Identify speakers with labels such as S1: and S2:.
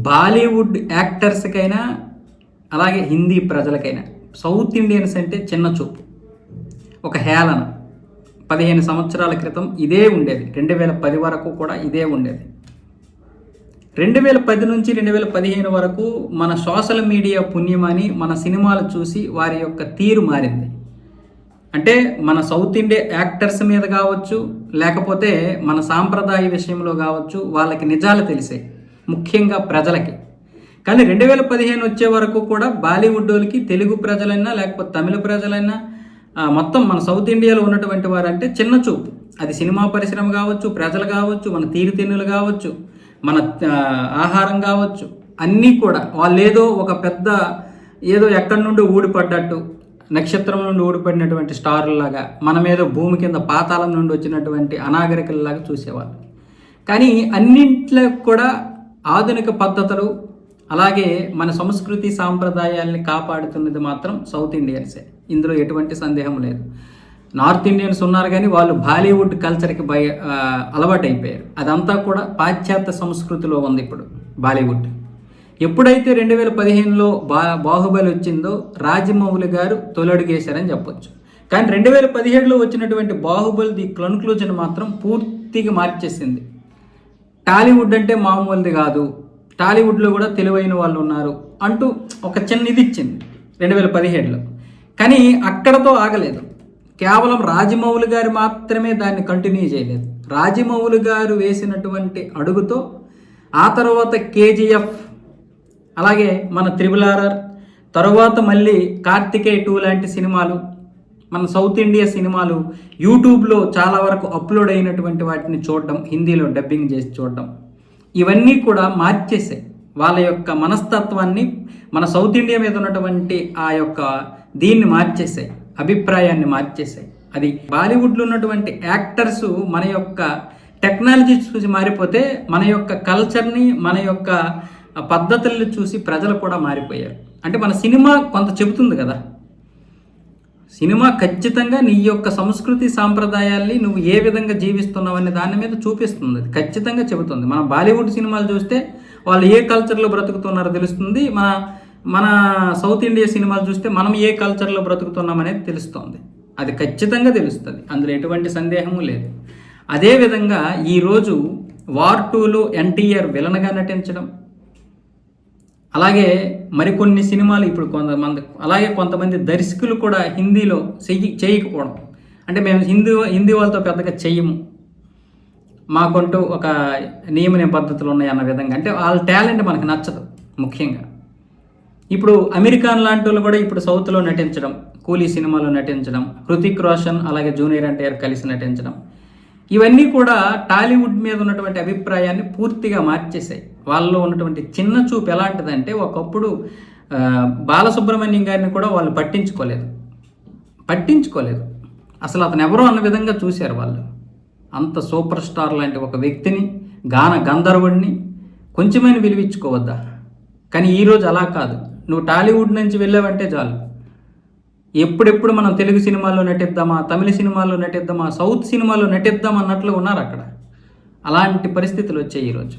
S1: బాలీవుడ్ యాక్టర్స్కైనా అలాగే Hindi ప్రజలకైనా south Indians అంటే చిన్న చూపు. ఒక హేళన. పదిహేను సంవత్సరాల క్రితం ఇదే ఉండేది. రెండు వేల పది వరకు కూడా ఇదే ఉండేది. రెండు వేల పది నుంచి రెండు వేల పదిహేను వరకు మన సోషల్ మీడియా పుణ్యమని మన సినిమాలు చూసి వారి యొక్క తీరు మారింది. అంటే మన సౌత్ ఇండియా యాక్టర్స్ మీద కావచ్చు లేకపోతే మన సాంప్రదాయ విషయంలో కావచ్చు వాళ్ళకి నిజాలు తెలిసాయి ముఖ్యంగా ప్రజలకి. కానీ రెండు వేల పదిహేను వచ్చే వరకు కూడా బాలీవుడ్ వాళ్ళకి తెలుగు ప్రజలైనా లేకపోతే తమిళ ప్రజలైనా మొత్తం మన సౌత్ ఇండియాలో ఉన్నటువంటి వారంటే చిన్న చూపు. అది సినిమా పరిశ్రమ కావచ్చు ప్రజలు కావచ్చు మన తీరుతెన్నులు కావచ్చు మన ఆహారం కావచ్చు అన్నీ కూడా. వాళ్ళు ఏదో ఒక పెద్ద ఏదో ఎక్కడి నుండి ఊడిపడ్డట్టు నక్షత్రం నుండి ఊడిపడినటువంటి స్టారులాగా మన మీద భూమి కింద పాతాళం నుండి వచ్చినటువంటి అనాగరికల్లాగా చూసేవాళ్ళు. కానీ అన్నింట్లో కూడా ఆధునిక పద్ధతులు అలాగే మన సంస్కృతి సాంప్రదాయాల్ని కాపాడుతున్నది మాత్రం సౌత్ ఇండియన్సే. ఇందులో ఎటువంటి సందేహం లేదు. నార్త్ ఇండియన్స్ ఉన్నారు కానీ వాళ్ళు బాలీవుడ్ కల్చర్కి భయ అలవాటైపోయారు. అదంతా కూడా పాశ్చాత్య సంస్కృతిలో ఉంది ఇప్పుడు బాలీవుడ్. ఎప్పుడైతే రెండు వేల పదిహేనులో బా బాహుబలి వచ్చిందో రాజమౌళి గారు తొలడుగేశారని చెప్పొచ్చు. కానీ రెండు వేల పదిహేడులో వచ్చినటువంటి బాహుబలి ది కన్క్లూజన్ మాత్రం పూర్తిగా మార్చేసింది. టాలీవుడ్ అంటే మామూలుది కాదు. టాలీవుడ్లో కూడా తెలివైన వాళ్ళు ఉన్నారు అంటూ ఒక చిన్న ఇది ఇచ్చింది రెండు వేల పదిహేడులో. కానీ అక్కడతో ఆగలేదు. కేవలం రాజమౌళి గారు మాత్రమే దాన్ని కంటిన్యూ చేయలేదు. రాజమౌళి గారు వేసినటువంటి అడుగుతో ఆ తర్వాత కేజీఎఫ్ అలాగే మన త్రిబులారర్ తరువాత మళ్ళీ కార్తికేయ టూ లాంటి సినిమాలు మన సౌత్ ఇండియా సినిమాలు యూట్యూబ్లో చాలా వరకు అప్లోడ్ అయినటువంటి వాటిని చూడడం హిందీలో డబ్బింగ్ చేసి చూడడం ఇవన్నీ కూడా మార్చేసాయి. వాళ్ళ యొక్క మనస్తత్వాన్ని మన సౌత్ ఇండియా మీద ఉన్నటువంటి ఆ యొక్క దీన్ని మార్చేసాయి అభిప్రాయాన్ని మార్చేసాయి. అది బాలీవుడ్లో ఉన్నటువంటి యాక్టర్స్ మన యొక్క టెక్నాలజీ చూసి మారిపోతే మన యొక్క కల్చర్ని మన యొక్క పద్ధతుల్ని చూసి ప్రజలు కూడా మారిపోయారు. అంటే మన సినిమా కొంత చెబుతుంది కదా. సినిమా ఖచ్చితంగా నీ యొక్క సంస్కృతి సాంప్రదాయాల్ని నువ్వు ఏ విధంగా జీవిస్తున్నావు అనే దాని మీద చూపిస్తుంది. అది ఖచ్చితంగా చెబుతుంది. మనం బాలీవుడ్ సినిమాలు చూస్తే వాళ్ళు ఏ కల్చర్లో బ్రతుకుతున్నారో తెలుస్తుంది. మన మన సౌత్ ఇండియా సినిమాలు చూస్తే మనం ఏ కల్చర్లో బ్రతుకుతున్నాం అనేది తెలుస్తుంది. అది ఖచ్చితంగా తెలుస్తుంది. అందులో ఎటువంటి సందేహము లేదు. అదేవిధంగా ఈరోజు వార్ టూలో ఎన్టీఆర్ విలన్గా నటించడం అలాగే మరికొన్ని సినిమాలు ఇప్పుడు కొంతమంది అలాగే కొంతమంది దర్శకులు కూడా హిందీలో చెయ్యి చేయకపోవడం. అంటే మేము హిందీ హిందీ వాళ్ళతో పెద్దగా చెయ్యము. మాకంటూ ఒక నియమ పద్ధతులు ఉన్నాయి అన్న విధంగా. అంటే వాళ్ళ టాలెంట్ మనకు నచ్చదు ముఖ్యంగా. ఇప్పుడు అమెరికాన్ లాంటి వాళ్ళు కూడా ఇప్పుడు సౌత్లో నటించడం కూలీ సినిమాలో నటించడం హృతిక్ రోషన్ అలాగే జూనియర్ ఎన్టీఆర్ కలిసి నటించడం. ఇవన్నీ కూడా టాలీవుడ్ మీద ఉన్నటువంటి అభిప్రాయాన్ని పూర్తిగా మార్చేశాయి. వాళ్ళలో ఉన్నటువంటి చిన్న చూపు ఎలాంటిదంటే ఒకప్పుడు బాలసుబ్రహ్మణ్యం గారిని కూడా వాళ్ళు పట్టించుకోలేదు. పట్టించుకోలేదు. అసలు అతను ఎవరో అన్న విధంగా చూశారు వాళ్ళు. అంత సూపర్ స్టార్ లాంటి ఒక వ్యక్తిని గాన గంధర్వుడిని కొంచెమైనా విలువించుకోవద్దా కానీ ఈరోజు అలా కాదు. నువ్వు టాలీవుడ్ నుంచి వెళ్ళావంటే చాలు. ఎప్పుడెప్పుడు మనం తెలుగు సినిమాల్లో నటిద్దామా తమిళ సినిమాల్లో నటిద్దామా సౌత్ సినిమాల్లో నటిద్దాం అన్నట్లు ఉన్నారు అక్కడ. అలాంటి పరిస్థితులు వచ్చాయి ఈరోజు